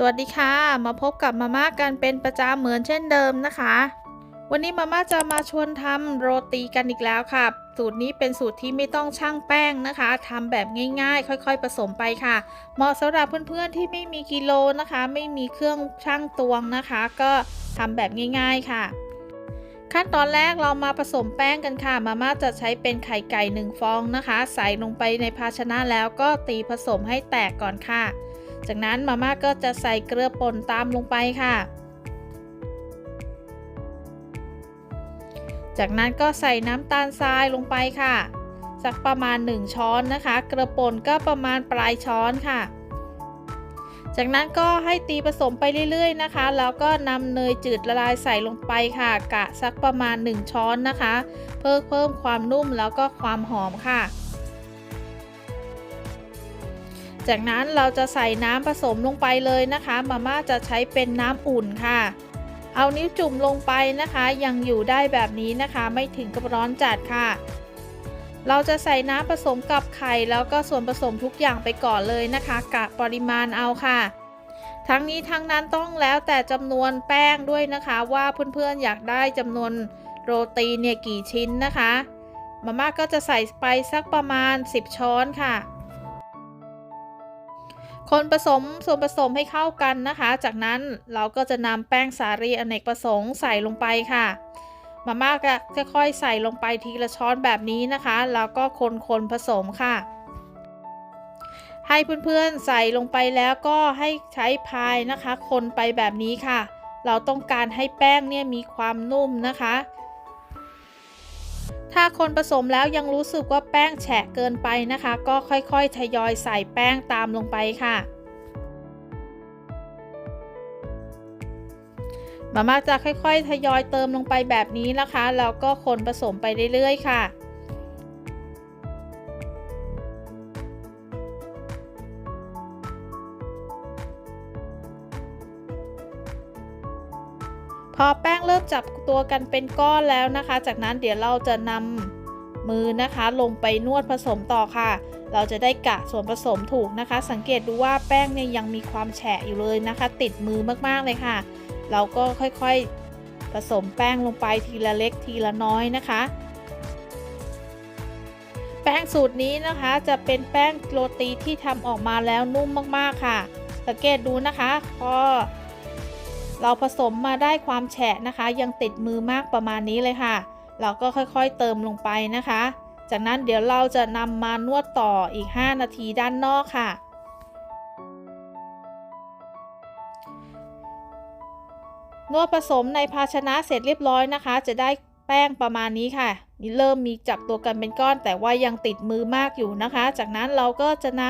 สวัสดีค่ะ มาพบกับมาม่ากันเป็นประจำเหมือนเช่นเดิมนะคะ วันนี้มาม่าจะมาชวนทำโรตีกันอีกแล้วค่ะ สูตรนี้เป็นสูตรที่ไม่ต้องชั่งแป้งนะคะทำแบบง่ายๆ ค่อยๆผสมไปค่ะ เหมาะสำหรับเพื่อนๆที่ไม่มีกิโลนะคะ ไม่มีเครื่องชั่งตวงนะคะ ก็ทำแบบง่าย ๆค่ะ ขั้นตอนแรกเรามาผสมแป้งกันค่ะ มาม่าจะใช้เป็นไข่ไก่หนึ่งฟองนะคะ ใส่ลงไปในภาชนะแล้วก็ตีผสมให้แตกก่อนค่ะ จากนั้นมาม่าก็จะใส่เกลือป่นตามลงไปค่ะ จากนั้นก็ใส่น้ำตาลทรายลงไปค่ะ สักประมาณ 1 ช้อนนะคะ เกลือป่นก็ประมาณปลายช้อนค่ะ จากนั้นก็ให้ตีผสมไปเรื่อยๆนะคะ แล้วก็นำเนยจืดละลายใส่ลงไปค่ะ กะสักประมาณ 1 ช้อนนะคะ เพื่อเพิ่มความนุ่มแล้วก็ความหอมค่ะ จากนั้นเราจะใส่น้ำผสมลงไปเลยนะคะ มาม่าจะใช้เป็นน้ำอุ่นค่ะ เอานิ้วจุ่มลงไปนะคะ ยังอยู่ได้แบบนี้นะคะ ไม่ถึงกับร้อนจัดค่ะ เราจะใส่น้ำผสมกับไข่แล้วก็ส่วนผสมทุกอย่างไปก่อนเลยนะคะกะปริมาณเอาค่ะ ทั้งนี้ทั้งนั้นต้องแล้วแต่จำนวนแป้งด้วยนะคะ ว่าเพื่อนๆอยากได้จำนวนโรตีเนี่ยกี่ชิ้นนะคะมาม่าก็จะใส่ไปสักประมาณ 10 ช้อนค่ะ คนผสมส่วนผสมให้เข้ากันนะคะ จากนั้นเราก็จะนำแป้งสาลีอเนกประสงค์ใส่ลงไปค่ะ มาม่าก็ค่อยๆใส่ลงไปทีละช้อนแบบนี้นะคะ แล้วก็คนๆผสมค่ะ ให้เพื่อนๆใส่ลงไปแล้วก็ให้ใช้พายนะคะ คนไปแบบนี้ค่ะ เราต้องการให้แป้งเนี่ยมีความนุ่มนะคะ ถ้าคนผสมแล้วยังรู้สึกว่าแป้งแฉะเกินไปนะคะ ก็ค่อยๆทยอยใส่แป้งตามลงไปค่ะมาม่าจะค่อยๆ ทยอยเติมลงไปแบบนี้นะคะแล้วก็คนผสมไปเรื่อยๆ ค่ะ พอแป้งเริ่มจับตัวกันเป็นก้อนแล้วนะคะ จากนั้นเดี๋ยวเราจะนำมือนะคะลงไปนวดผสมต่อค่ะ เราจะได้กะส่วนผสมถูกนะคะ สังเกตดูว่าแป้งเนี่ยยังมีความแฉะอยู่เลยนะคะ ติดมือมากๆเลยค่ะ เราก็ค่อยๆผสมแป้งลงไปทีละเล็กทีละน้อยนะคะแป้งสูตรนี้นะคะจะเป็นแป้งโรตีที่ทำออกมาแล้วนุ่มมากๆค่ะ สังเกตดูนะคะ พอ เราผสมมาได้ความแฉะนะคะ ยังติดมือมากประมาณนี้เลยค่ะ เราก็ค่อยๆเติมลงไปนะคะ จากนั้นเดี๋ยวเราจะนำมานวดต่ออีก 5 นาทีด้านนอกค่ะ นวดผสมในภาชนะเสร็จเรียบร้อยนะคะ จะได้แป้งประมาณนี้ค่ะมีเริ่มมีจับตัวกันเป็นก้อน แต่ว่ายังติดมือมากอยู่นะคะ จากนั้นเราก็จะน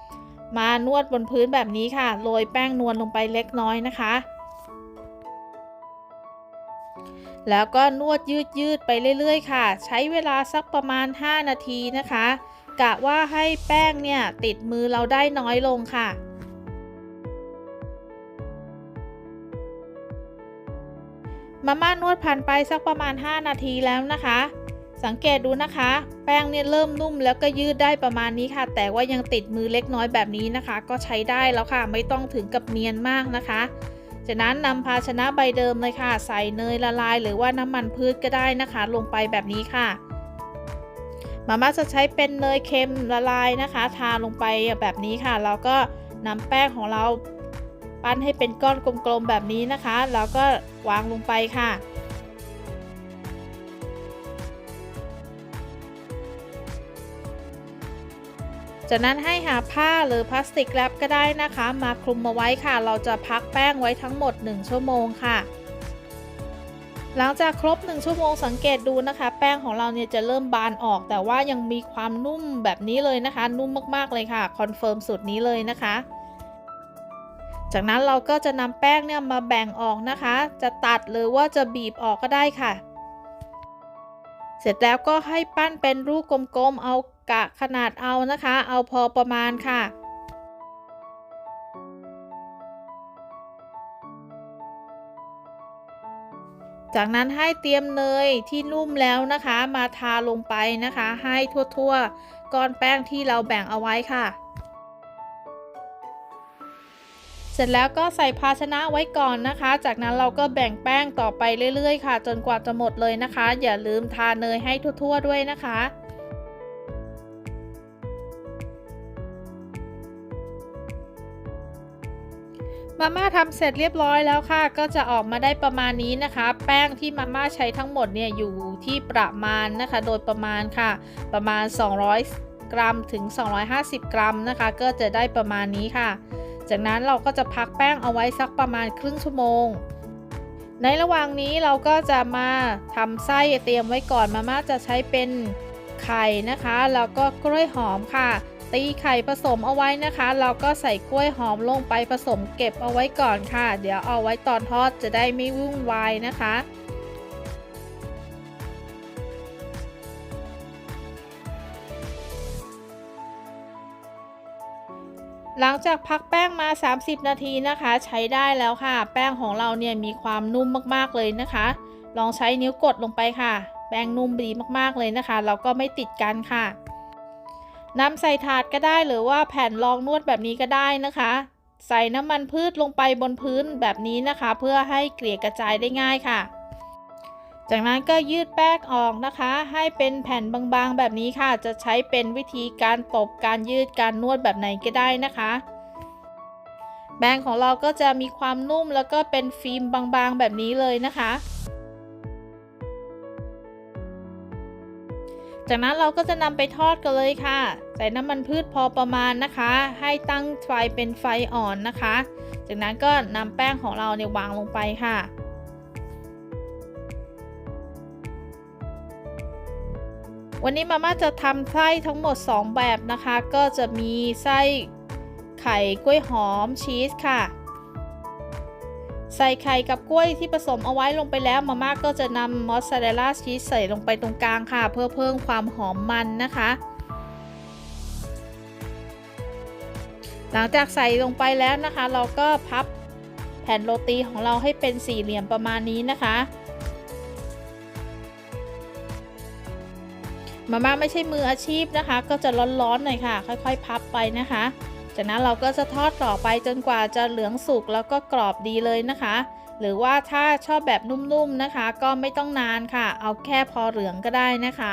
ำมานวดบนพื้นแบบนี้ค่ะ โรยแป้งนวลลงไปเล็กน้อยนะคะ แล้วก็นวดยืดยืดไปเรื่อยๆ ค่ะ ใช้เวลาสักประมาณ 5 นาทีนะคะ กะว่าให้แป้งเนี่ยติดมือเราได้น้อยลงค่ะมาม่านวดผ่านไปสักประมาณ 5 นาทีแล้วนะคะ สังเกตดูนะคะ แป้งเนี่ยเริ่มนุ่มแล้วก็ยืดได้ประมาณนี้ค่ะ แต่ว่ายังติดมือเล็กน้อยแบบนี้นะคะ ก็ใช้ได้แล้วค่ะ ไม่ต้องถึงกับเนียนมากนะคะ จากนั้นนำภาชนะใบเดิมเลยค่ะ ใส่เนยละลาย หรือว่าน้ำมันพืชก็ได้นะคะ ลงไปแบบนี้ค่ะมาม่าจะใช้เป็นเนยเค็มละลายนะคะ ทาลงไปแบบนี้ค่ะ แล้วก็นำแป้งของเราปั้นให้เป็นก้อนกลมๆแบบนี้นะคะ แล้วก็วางลงไปค่ะ จากนั้นให้หาผ้าหรือพลาสติกแรปก็ได้นะคะ มาคลุมมาไว้ค่ะ เราจะพักแป้งไว้ทั้งหมด 1 ชั่วโมงค่ะหลังจากครบ 1 ชั่วโมงสังเกตดูนะคะ แป้งของเราเนี่ยจะเริ่มบานออก แต่ว่ายังมีความนุ่มแบบนี้เลยนะคะ นุ่มมากๆเลยค่ะคอนเฟิร์มสูตรนี้เลยนะคะ จากนั้นเราก็จะนำแป้งเนี่ยมาแบ่งออกนะคะ จะตัดหรือว่าจะบีบออกก็ได้ค่ะ เสร็จแล้วก็ให้ปั้นเป็นรูปกลมๆเอา กะขนาดเอานะคะ เอาพอประมาณค่ะจากนั้นให้เตรียมเนยที่นุ่มแล้วนะคะ มาทาลงไปนะคะ ให้ทั่วๆ ก้อนแป้งที่เราแบ่งเอาไว้ค่ะ เสร็จแล้วก็ใส่ภาชนะไว้ก่อนนะคะ จากนั้นเราก็แบ่งแป้งต่อไปเรื่อยๆ ค่ะ จนกว่าจะหมดเลยนะคะ อย่าลืมทาเนยให้ทั่วๆด้วยนะคะ มาม่าทำเสร็จเรียบร้อยแล้วค่ะ ก็จะออกมาได้ประมาณนี้นะคะ แป้งที่มาม่าใช้ทั้งหมดเนี่ยอยู่ที่ประมาณนะคะ โดยประมาณค่ะ ประมาณ 200 กรัมถึง 250 กรัมนะคะ ก็จะได้ประมาณนี้ค่ะ จากนั้นเราก็จะพักแป้งเอาไว้สักประมาณครึ่งชั่วโมง ในระหว่างนี้เราก็จะมาทำไส้เตรียมไว้ก่อนมาม่าจะใช้เป็นไข่นะคะ แล้วก็กล้วยหอมค่ะ ตีไข่ผสมเอาไว้นะคะ เราก็ใส่กล้วยหอมลงไปผสมเก็บเอาไว้ก่อนค่ะ เดี๋ยวเอาไว้ตอนทอดจะได้ไม่วุ่นวายนะคะหลังจากพักแป้งมา 30 นาทีนะคะ ใช้ได้แล้วค่ะ แป้งของเราเนี่ยมีความนุ่มมากๆเลยนะคะ ลองใช้นิ้วกดลงไปค่ะ แป้งนุ่มดีมากๆเลยนะคะแล้วก็ไม่ติดกันค่ะ นำใส่ถาดก็ได้หรือว่าแผ่นรองนวดแบบนี้ก็ได้นะคะ ใส่น้ำมันพืชลงไปบนพื้นแบบนี้นะคะ เพื่อให้เกลี่ยกระจายได้ง่ายค่ะ จากนั้นก็ยืดแป้งออกนะคะ ให้เป็นแผ่นบางๆแบบนี้ค่ะ จะใช้เป็นวิธีการตบการยืดการนวดแบบไหนก็ได้นะคะแป้งของเราก็จะมีความนุ่มแล้วก็เป็นฟิล์มบางๆแบบนี้เลยนะคะ จากนั้นเราก็จะนำไปทอดกันเลยค่ะ ใส่น้ำมันพืชพอประมาณนะคะ ให้ตั้งไฟเป็นไฟอ่อนนะคะ จากนั้นก็นำแป้งของเราเนี่ยวางลงไปค่ะ วันนี้มาม่าจะทำไส้ทั้งหมด 2 แบบนะคะ ก็จะมีไส้ไข่กล้วยหอมชีสค่ะ ใส่ไข่กับกล้วยที่ผสมเอาไว้ลงไปแล้วมาม่าก็จะนำมอสซาเรลล่าชีสใส่ลงไปตรงกลางค่ะ เพื่อเพิ่มความหอมมันนะคะ หลังจากใส่ลงไปแล้วนะคะ เราก็พับแผ่นโรตีของเราให้เป็นสี่เหลี่ยมประมาณนี้นะคะมาม่าไม่ใช่มืออาชีพนะคะ ก็จะร้อนๆหน่อยค่ะ ค่อยๆ พับไปนะคะ จากนั้นเราก็จะทอดต่อไปจนกว่าจะเหลืองสุกแล้วก็กรอบดีเลยนะคะ หรือว่าถ้าชอบแบบนุ่มๆนะคะ ก็ไม่ต้องนานค่ะ เอาแค่พอเหลืองก็ได้นะคะ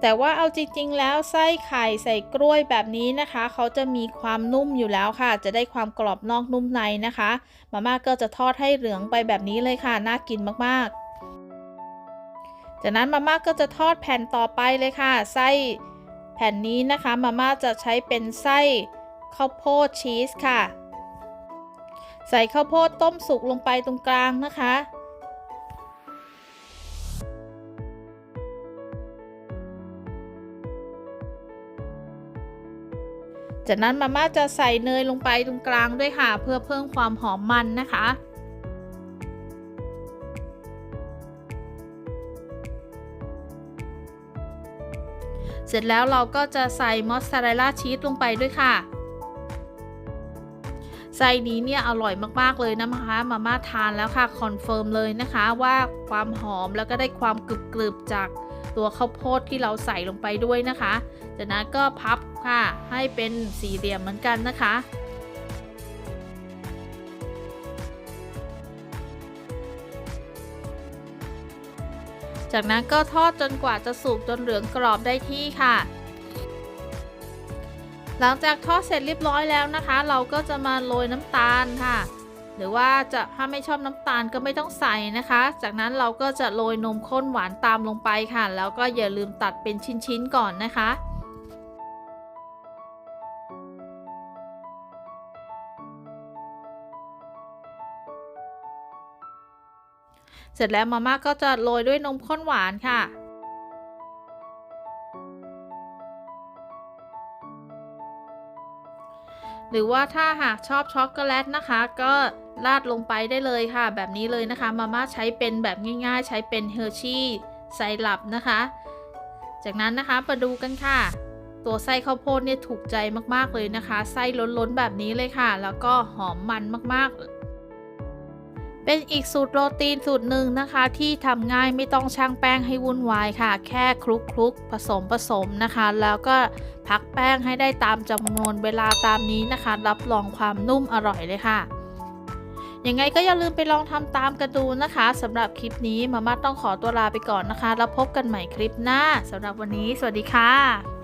แต่ว่าเอาจริงๆแล้วไส้ไข่ใส่กล้วยแบบนี้นะคะ เขาจะมีความนุ่มอยู่แล้วค่ะ จะได้ความกรอบนอกนุ่มในนะคะ มาม่าก็จะทอดให้เหลืองไปแบบนี้เลยค่ะ น่ากินมากๆ จากนั้นมาม่าก็จะทอดแผ่นต่อไปเลยค่ะ ไส้ ผ่นนี้นะคะมาม่าจะใช้เป็นไส้ข้าวโพดชีสค่ะ ใส่ข้าวโพดต้มสุกลงไปตรงกลางนะคะ จากนั้นมาม่าจะใส่เนยลงไปตรงกลางด้วยค่ะ เพื่อเพิ่มความหอมมันนะคะ เสร็จแล้วเราก็จะใส่มอสซาเรลล่าชีสลงไปด้วยค่ะไส้นี้เนี่ยอร่อยมากๆเลยนะคะมาม่าทานแล้วค่ะคอนเฟิร์มเลยนะคะว่าความหอมแล้วก็ได้ความกรึบๆจากตัวข้าวโพดที่เราใส่ลงไปด้วยนะคะ จากนั้นก็พับค่ะให้เป็นสี่เหลี่ยมเหมือนกันนะคะ จากนั้นก็ทอดจนกว่าจะสุกจนเหลืองกรอบได้ที่ค่ะ หลังจากทอดเสร็จเรียบร้อยแล้วนะคะ เราก็จะมาโรยน้ำตาลค่ะ หรือว่าจะถ้าไม่ชอบน้ำตาลก็ไม่ต้องใส่นะคะ จากนั้นเราก็จะโรยนมข้นหวานตามลงไปค่ะ แล้วก็อย่าลืมตัดเป็นชิ้นๆก่อนนะคะ เสร็จแล้วมาม่าก็จะโรยด้วยนมข้นหวานค่ะหรือว่าถ้าหากชอบช็อกโกแลตนะคะ ก็ราดลงไปได้เลยค่ะ แบบนี้เลยนะคะมาม่าใช้เป็นแบบง่ายๆ ใช้เป็นเฮอร์ชี่ไซรัปนะคะ จากนั้นนะคะมาดูกันค่ะ ตัวไส้ข้าวโพดเนี่ยถูกใจมากๆเลยนะคะ ไส้ล้นๆแบบนี้เลยค่ะ แล้วก็หอมมันมากๆ เป็นอีกสูตรโรตีนสูตรหนึ่งนะคะ ที่ทำง่ายไม่ต้องช่างแป้งให้วุ่นวายค่ะ แค่คลุกคลุกๆผสมผสมนะคะ แล้วก็พักแป้งให้ได้ตามจำนวนเวลาตามนี้นะคะ รับรองความนุ่มอร่อยเลยค่ะยังไงก็อย่าลืมไปลองทำตามกันดูนะคะสำหรับคลิปนี้มาม่าต้องขอตัวลาไปก่อนนะคะ แล้วพบกันใหม่คลิปหน้าสำหรับวันนี้ สวัสดีค่ะ